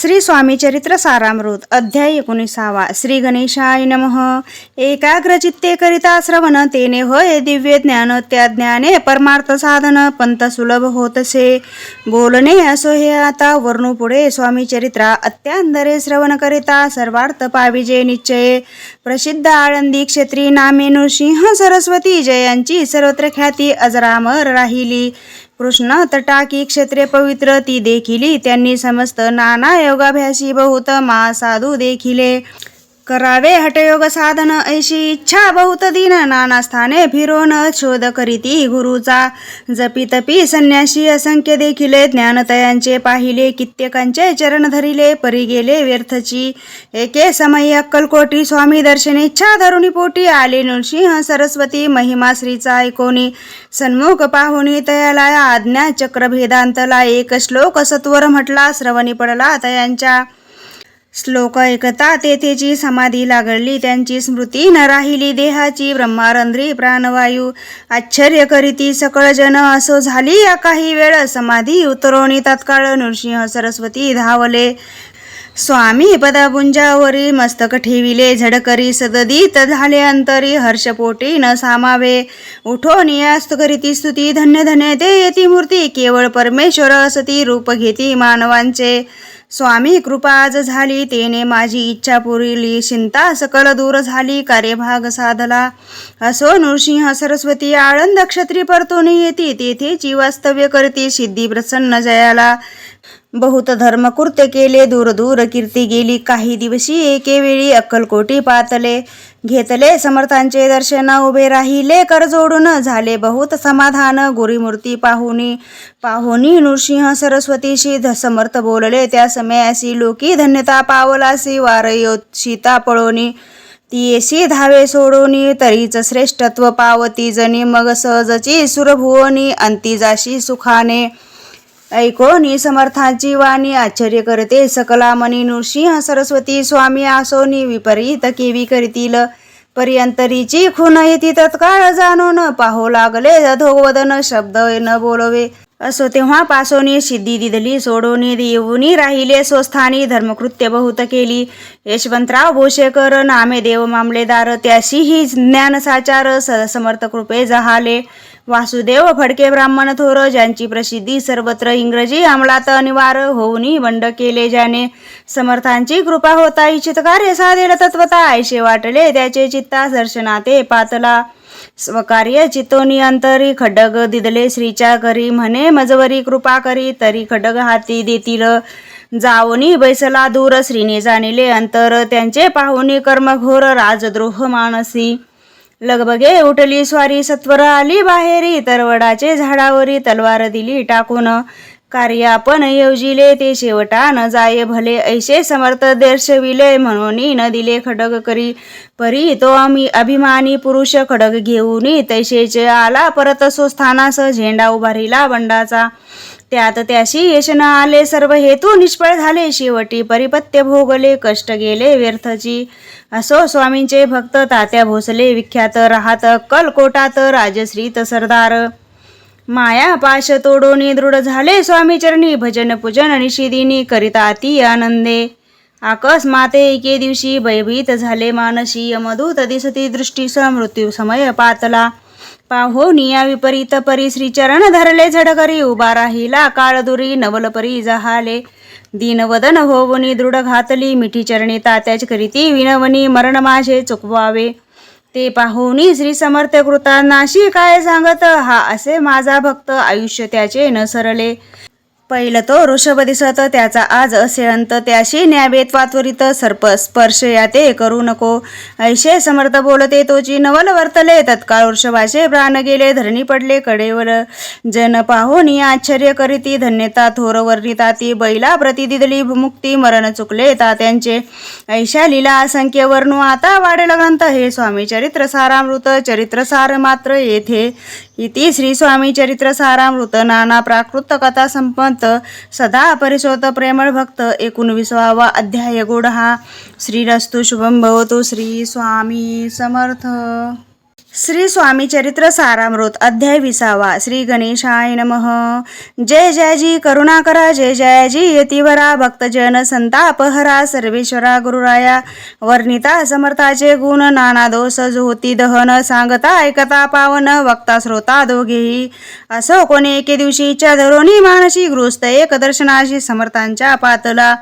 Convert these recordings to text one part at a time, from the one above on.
श्री स्वामीचरित्र सारामृत अध्याय एकोणीसावा. श्री गणेशाय नमः. एकाग्रचित्ते करिता श्रवण तेने होय दिव्य ज्ञान त्या ज्ञाने परमार्थ साधन पंत सुलभ होतसे. बोलणे असो हे आता वर्णू पुढे स्वामीचरित्रा अत्यांदरे श्रवण करिता सर्वार्थ पाविजे निश्चये. प्रसिद्ध आळंदी क्षेत्री नामे नृसिंह सरस्वती जयांची सर्वत्र ख्याती अजरामर राहिली. कृष्ण तटाकी क्षेत्रे पवित्र ती देखिली. त्यांनी समस्त नाना योगाभ्यासी बहुत मा साधू देखिले. करावे हटयोग साधन ऐशी इच्छा बहुत दिन नाना स्थाने फिरोन शोध करीती गुरुचा. जपी तपी संन्यासी असंख्य देखिले ज्ञानतयांचे पाहिले कित्येकांचे चरण धरिले परी गेले व्यर्थची. एके समयी अक्कलकोटी स्वामी दर्शन इच्छा धरुणी पोटी आले नृसिंह सरस्वती महिमा श्रीचा ऐकोनी. सन्मुख पाहुणी तयाला आज्ञा चक्रभेदांतला एक श्लोक सत्वर म्हटला श्रवणी पडला तयांच्या. श्लोक ऐकता तेथेची समाधी लागली त्यांची स्मृती न राहिली देहाची ब्रह्मारंध्री प्राणवायू. आश्चर्य करीती सकळ जन असो झाली या काही वेळ. समाधी उतरवणी तत्काळ नृसिंह सरस्वती धावले. स्वामी पदापुंजावरी मस्तक ठेविले झडकरी सददीत झाले अंतरी हर्षपोटी न सामावे. उठो नियास्त करीती स्तुती धन्य धन्य ते येती मूर्ती. केवळ परमेश्वर असती रूप घेती मानवांचे. स्वामी कृपा आज झाली. तेने माझी इच्छा पुरिली. चिंता सकल दूर झाली. कार्यभाग साधला. असो नृसिंह सरस्वती आळंद क्षत्री परतोनी येती. तेथेची वास्तव्य करती. सिद्धी प्रसन्न जयाला. बहुत धर्मकृत्य केले दूर दूर कीर्ती गेली काही दिवशी एके वेळी अक्कलकोटी पातले घेतले समर्थांचे दर्शन उभे राहिले कर जोडून झाले बहुत समाधान गुरुमूर्ती पाहुनी पाहुनी नृसिंह सरस्वतीशी ध- समर्थ बोलले त्या समयासी लोकी धन्यता पावलासी वारयो सीता पळोनी ती धावे सोडोनी तरीच श्रेष्ठत्व पावती जनी मग सहजची सुरभुवनी अंती जाशी सुखाने ऐकोनी समर्थाची वाणी आश्चर्य करते. सकला मनी नृसिंह सरस्वती स्वामी आसोनी विपरीत केवी करतील. पर्यंतरीची खून येती तत्काळ जाणून पाहू लागले. अधोवदन शब्द न बोलवे. असो तेव्हा पासोनी सिद्धी दिदली सोडोनी देऊनी राहिले स्वस्थानी. धर्मकृत्य बहुत केली. यशवंतराव भोशेकर नामे देव मामलेदार. त्याशीही ज्ञान साचार स- समर्थ कृपे जहाले. वासुदेव फडके ब्राह्मण थोर ज्यांची प्रसिद्धी सर्वत्र इंग्रजी अंमलात अनिवार होऊनी बंड केले ज्याने. समर्थांची कृपा होता इच्छित कार्य साधेल तत्वता ऐशे वाटले त्याचे चित्ता दर्शनाते पातला. स्वकार्य चितोनी अंतरी खडग दिदले श्रीच्या करी म्हणे मजवरी कृपा करी तरी खडग हाती देतील. जाओनी बैसला दूर श्रीने जाणिले अंतर त्यांचे पाहुनी कर्मघोर राजद्रोह मानसी. लगबगे उठली स्वारी सत्वर आली बाहेरी तरवडाचे झाडावरी तलवार दिली टाकून. कार्य आपण योजिले ते शेवटा न जाये भले. ऐसे समर्थ दर्शविले म्हणून न दिले खडग करी. परी तो आम्ही अभिमानी पुरुष खडग घेऊनी तैसेच आला. परत स्थानास झेंडा उभारीला बंडाचा. त्यात त्याशी यश न आले सर्व हेतू निष्फळ झाले शेवटी. परिपत्य भोगले कष्ट गेले व्यर्थची. असो स्वामींचे भक्त तात्या भोसले विख्यात राहत कलकोटात राजश्रीत सरदार. माया पाश तोडोनी दृढ झाले स्वामी चरणी भजन पूजन निशिदिनी करिता ती आनंदे. अकस्माते एके दिवशी भयभीत झाले मानसी यमदूत दिसती दृष्टीस मृत्यू समय पातला. पाहोनिया विपरीत परी श्रीचरण धरले झडकरी उभा राहिला काळदुरी नवलपरी जहाले. दीनवदन होवनी दृढ घातली मिठी चरणी तात्याच करीती विनवनी मरण माझे चुकवावे. ते पाहुनी श्री समर्थ कृतांनाशी काय सांगत हा? असे माझा भक्त आयुष्य त्याचे न सरले. पहिलं तो ऋषभ दिसत त्याचा आज असे अंत त्याशी न्यावे त्वात्वरित सर्प स्पर्श या ते करू नको. ऐशे समर्थ बोलते तोची नवल वर्तले. तत्काळ वृषभाचे प्राण गेले धरणी पडले कडेवर जन पाहुनी आश्चर्य करीती. धन्यता थोर वर्णिता ती बैला प्रतिदिदली मुक्ती मरण चुकले तात्यांचे ऐशा लिला असंख्य वर्णू आता वाढेल ग्रंथ हे स्वामी चरित्र सारामृत चरित्र सार मात्र येथे. इति श्री स्वामी चरित्र सारामृत नाना प्राकृत कथा संपत सदा परिसोत प्रेमळ भक्त एकोणविसावा अध्याय गोड हा श्रीरस्तु शुभम भवतु श्री स्वामी समर्थ. श्री स्वामी चरित्र सारामृत अध्याय विसावा. श्री गणेशाय नमः. जय जयजी करुणाकरा जय जयाजी यतिवरा भक्तजन संतापहरा सर्वेश्वरा गुरुराया. वर्णिता समर्थाचे गुण नाना दोष ज्योती दहन सांगता ऐकता पावन वक्ता श्रोता दोघेही. असो कोणी एके दिवशीच्या धरोनी मानसी गृस्त एक दर्शनाशी समर्थांच्या पातला.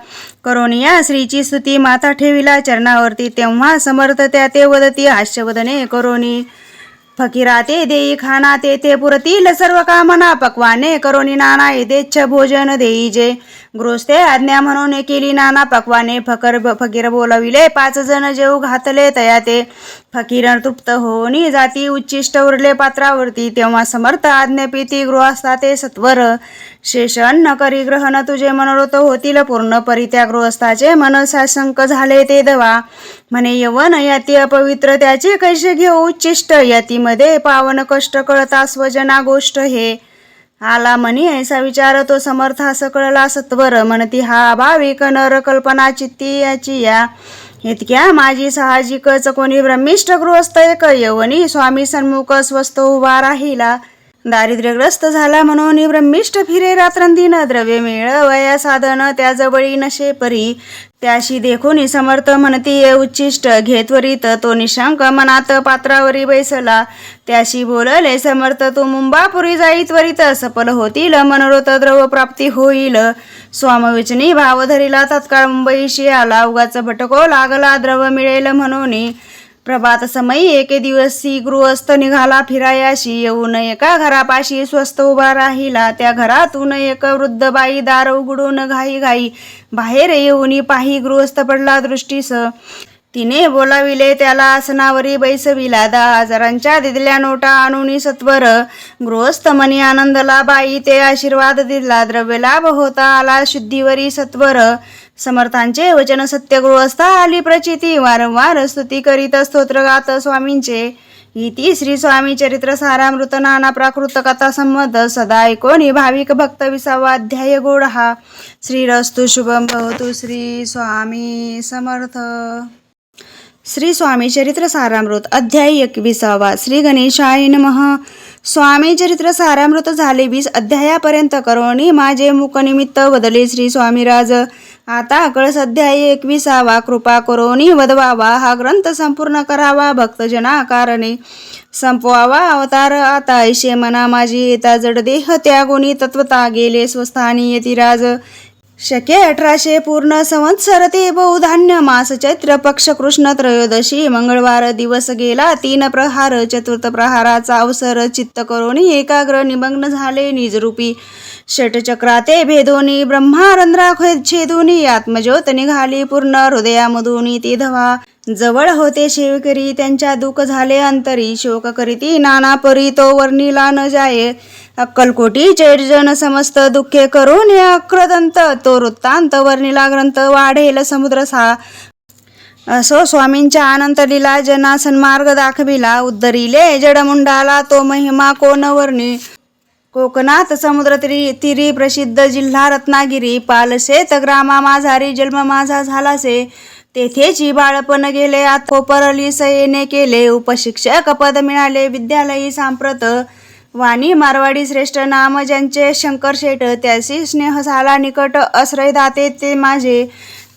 करोनिया श्रीची स्तुती माता ठेविला चरणावरती तेव्हा समर्थ त्या ते वदती हास्यवदने करोनी फकीरा ते देई खाना ते ते पुरतील सर्व कामना पक्वाने करोनी नाना यथेच्छ भोजन देई जे गृहस्थे आज्ञा म्हणून केली नाना पक्वाने फकर फकीर बोलविले पाच जण जेव घातले तया ते फकीर तृप्त होनी जाती उच्चिष्ट उरले पात्रावरती तेव्हा समर्थ आज्ञापिती गृहस्था ते सत्वर. शेष अन्न करी ग्रहण तुझे मनोरथ होतील पूर्ण परी त्या गृहस्थाचे मन साशंक झाले ते दवा. म्हणे यवन याती अपवित्र त्याचे कैसे घेऊ उच्चिष्ट? यातीमध्ये पावन कष्ट कळता स्वजना गोष्ट हे. आला म्हणी ऐसा विचार तो समर्थ अस कळला सत्वर. म्हणती हा भाविक नर कल्पना चित्ती याची या. इतक्या माझी साहजिकच कोणी ब्रह्मिष्ठ गृहस्थ एक यवनी स्वामी सन्मुख स्वस्त उभा राहिला. दारिद्र्यग्रस्त झाला म्हणून ब्रह्मिष्ट फिरे रात्रंदिन द्रव्य मिळवया साधन त्याजवळी नशे परी. त्याशी देखून समर्थ म्हणती ये उच्चिष्ट घे त्वरित तो निशंक मनात पात्रावरी बैसला. त्याशी बोलले समर्थ तू मुंबापुरी जाई त्वरित सफल होतील मनोरथ द्रव प्राप्ती होईल. स्वामविचनी भाव धरिला तत्काळ मुंबईशी आला. उगाच भटको लागला द्रव मिळेल म्हणून. प्रभात समयी एके दिवसी गृहस्थ निघाला फिरायाशी. येऊन एका घरापाशी स्वस्त उभा राहिला. त्या घरातून एक वृद्ध बाई दार उघडून घाई घाई बाहेर येऊन पाही गृहस्थ पडला दृष्टीस. तिने बोलाविले त्याला आसनावरी बैसविला. दहा हजारांच्या दिदल्या नोटा आणून सत्वर. गृहस्थ मनी आनंदला बाई ते आशीर्वाद दिला. द्रव्य लाभ होता आला शुद्धीवरी सत्वर. समर्थांचे वचन सत्यगुरु असता आली प्रचिती वारंवार स्तुती करीत स्तोत्र गात स्वामींचे. इति श्री स्वामी चरित्र सारामृत नाना प्राकृत कथा संमत सदा ऐकोनी भाविक भक्त विसावा अध्याय गोड. हा श्रीरस्तु शुभम भवतु श्री स्वामी समर्थ. श्री स्वामी चरित्र सारामृत अध्याय एकविसावा श्री गणेशाय नमः. स्वामी चरित्र सारामृत झाले वीस अध्यायापर्यंत करोणी माझे मुखनिमित्त बदले श्री स्वामीराज. आता अकळ अध्याय एकविसावा कृपा करोनी वदवावा हा ग्रंथ संपूर्ण करावा भक्तजना कारणे संपवावा अवतार आता ऐशे मना माझी येता जड देह त्यागुणी तत्वता गेले स्वस्थानी यतिराज शके अठराशे पूर्ण संवत्सर ते बहुधान्य मास चैत्र पक्ष कृष्ण त्रयोदशी मंगळवार दिवस गेला तीन प्रहार चतुर्थ प्रहाराचा अवसर चित्त करोनी एकाग्र निमग्न झाले निजरूपी. षटचक्राते भेदोनी ब्रह्मारंध्राखे छेदोनी आत्मज्योत निघाली पूर्ण हृदयामधून ती धवा जवळ होते शेवकरी त्यांच्या दुःख झाले अंतरी. शोक करीती नाना परी तो वर्णिला न जाये. अक्कलकोटी चैर्जन समस्त दुःखे करून अक्रदंत. तो वृत्तांत वर्णिला ग्रंथ वाढेल समुद्र सा. असो स्वामींच्या आनंद लीला जना सन्मार्ग दाखविला. उद्धरिले जडमुंडाला तो महिमा कोण वर्णी? कोकणात समुद्र तिरी तिरी प्रसिद्ध जिल्हा रत्नागिरी पालसेत ग्रामा माझारी जन्म माझा झालासे. तेथेची बाळपण गेले आत कोपरली सयेने केले. उपशिक्षक पद मिळाले विद्यालयी सांप्रत. वाणी मारवाडी श्रेष्ठ नाम ज्यांचे शंकर शेठ त्याशी स्नेह झाला निकट. आश्रय दाते ते माझे.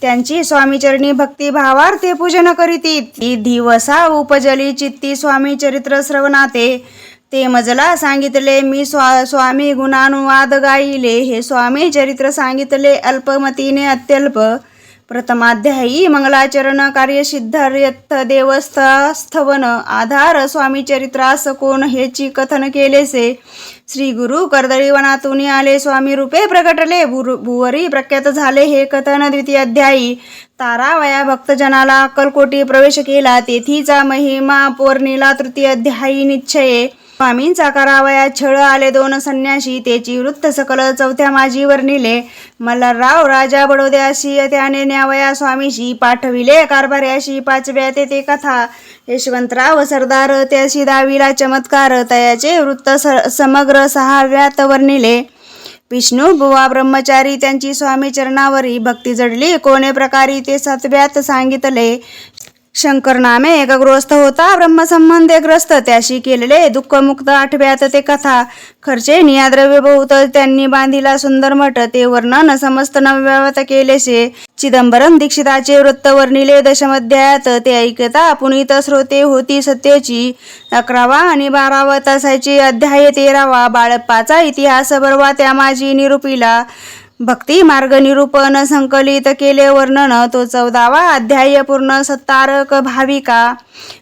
त्यांची स्वामीचरणी भक्ती भावार्थे पूजन करीती ती दिवसा उपजली चित्ती स्वामी चरित्र श्रवणाते. ते मजला सांगितले मी स्वा स्वामी गुणानुवाद गाईले. हे स्वामी चरित्र सांगितले अल्पमतीने अत्यल्प. प्रथमाध्यायी मंगलाचरण कार्यसिद्धार्यथ देवस्थास्थवन. आधार स्वामी चरित्रास कोण हेची कथन केलेसे? श्री गुरु कर्दळीवनातून आले स्वामी रूपे प्रकटले. भुर भुवरी प्रख्यात झाले हे कथन द्वितीय अध्यायी तारावया भक्तजनाला अक्कलकोटी प्रवेश केला. तेथीचा महिमा पौर्णिला तृतीय अध्यायी निश्चये. स्वामींचा करावया छळ आले दोन संन्याशी त्याची वृत्त सकल चौथ्या माझी मला राव राजा बडोद्याशी त्याने न्यावया स्वामीशी पाठविले कारभार्याशी पाचव्या ते ते कथा यशवंतराव सरदार त्याशी दाविला चमत्कार तयाचे वृत्त स- समग्र सहाव्यात वर्णिले विष्णू बुवा ब्रह्मचारी त्यांची स्वामी चरणावरी. भक्ती जडली कोणे प्रकारी ते सातव्यात सांगितले. शंकर नामे एक होता ब्रह्मसंबंधे ग्रस्त त्याशी केलेले दुःखमुक्त आठव्यात ते कथा. खर्चे नियाद्रव्य बहुत त्यांनी बांधिला सुंदर मठ ते वर्णन समस्त नव्यावत केलेसे. चिदंबरम दीक्षिताचे वृत्त वर्णिले दशमध्यायात ते ऐकता पुनीत श्रोते होती सत्यची. अकरावा आणि बारावा तासाचे अध्याय तेरावा बाळप्पाचा इतिहास बरवा त्या माझी निरुपिला. भक्ती मार्ग निरूपण संकलित केले वर्णन तो चौदावा अध्याय पूर्ण सत्तारक भाविका.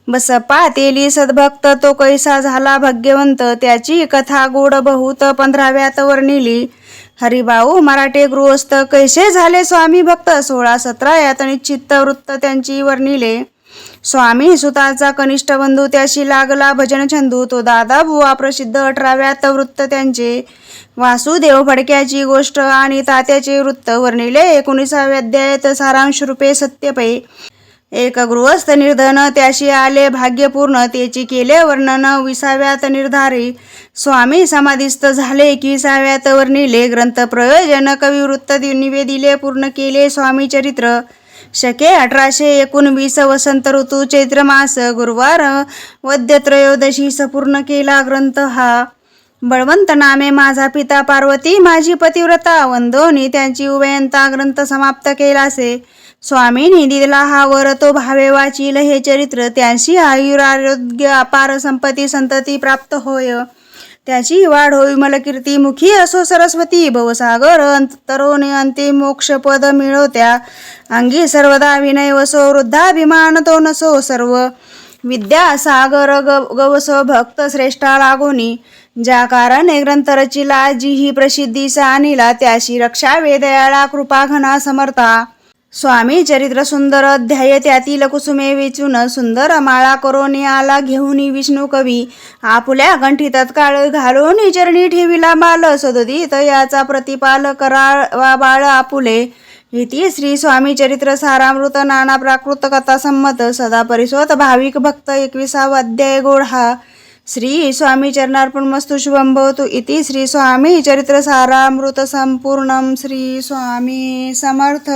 बसपा तेली सद्भक्त तो कैसा झाला भाग्यवंत त्याची कथा गोड बहुत पंधराव्यात वर्णिली. हरिभाऊ मराठे गृहस्थ कैसे झाले स्वामी भक्त सोळा सतरा यात निश्चित वृत्त त्यांची वर्णिले. स्वामी सुताचा कनिष्ठ बंधू त्याशी लागला भजन छंदू. तो दादा बुवा प्रसिद्ध अठराव्यात वृत्त त्यांचे. वासुदेव फडक्याची गोष्ट आणि तात्याचे वृत्त वर्णिले एकोणीसाव्या अध्यायात सारांश रूपे सत्यपै. एक गृहस्थ निर्धन त्याशी आले भाग्यपूर्ण त्याची केले वर्णन विसाव्यात निर्धारी. स्वामी समाधिस्थ झाले एकविसाव्यात वर्णिले ग्रंथ प्रयोजन कविवृत्त निवेदिले पूर्ण केले स्वामी चरित्र. शके अठराशे एकोणवीस वसंत ऋतू चैत्र मास गुरुवार वद्य त्रयोदशी सपूर्ण केला ग्रंथ हा. बळवंत नामे माझा पिता पार्वती माझी पतिव्रता वंदोनी त्यांची उभयंता ग्रंथ समाप्त केलासे. स्वामींनी दिला हा वर तो भावे वाचील हे चरित्र त्यांशी आयुरारोग्य अपार संपत्ती संतती प्राप्त होय. त्याची वाढ होई मला कीर्ती मुखी असो सरस्वती भवसागर अंतरोने अंतिम मोक्ष पद मिळवत्या. अंगी सर्वदा विनय वसो वृद्धाभिमान तो नसो सर्व. विद्यासागर ग गवस भक्त श्रेष्ठा लागोनी. ज्या कारणे ग्रंथ रचिला जी ही प्रसिद्धीस आणिला त्याशी रक्षा वेदयाळा कृपा घना समर्था. स्वामी चरित्र सुंदर अध्याय त्यातील कुसुमे वेचून सुंदर माळा करोनी आला घेऊन विष्णू कवी आपुल्या कंठी तत्काळ घालून चरणी ठेविला बाल सदोदित याचा प्रतिपाल करावा बाळ आपुले. इति श्री स्वामी चरित्र सारामृत नाना प्राकृत कथा संमत सदा परिसोत भाविक भक्त एकविसावा अध्याय गोढा. श्री स्वामी चरणार्पण मस्तु शुभम भवतु. इति श्री स्वामी चरित्र सारामृत संपूर्ण. श्री स्वामी समर्थ.